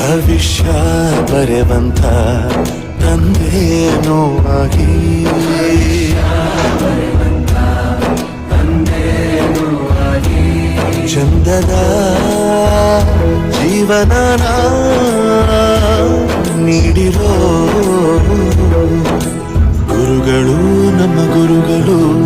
ಭವಿಷ್ಯ ಬರೆವಂತ ತಂದೆ ಆಗಿ. ಚಂದದ ಜೀವನ ನೀಡಿರೋ ಗುರುಗಳು ನಮ್ಮ ಗುರುಗಳು.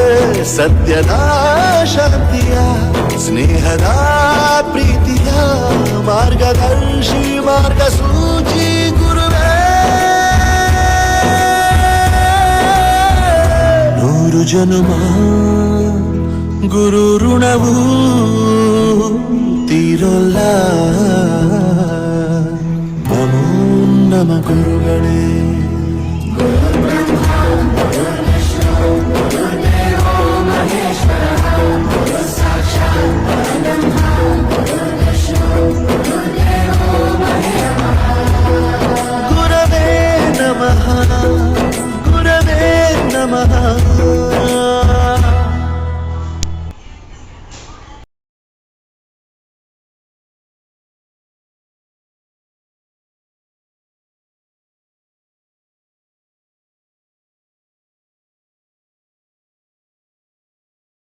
ಸತ್ಯದ ಶಾಂತಿಯ ಸ್ನೇಹದ ಪ್ರೀತಿಯ ಮಾರ್ಗದರ್ಶಿ, ಮಾರ್ಗಸೂಚಿ ಗುರುವೇ. ನೂರು ಜನುಮ, ಗುರು ಋಣವು ತೀರೋಲ್ಲ. ನಮೋ ನಮ ಗುರುಗಳೇ.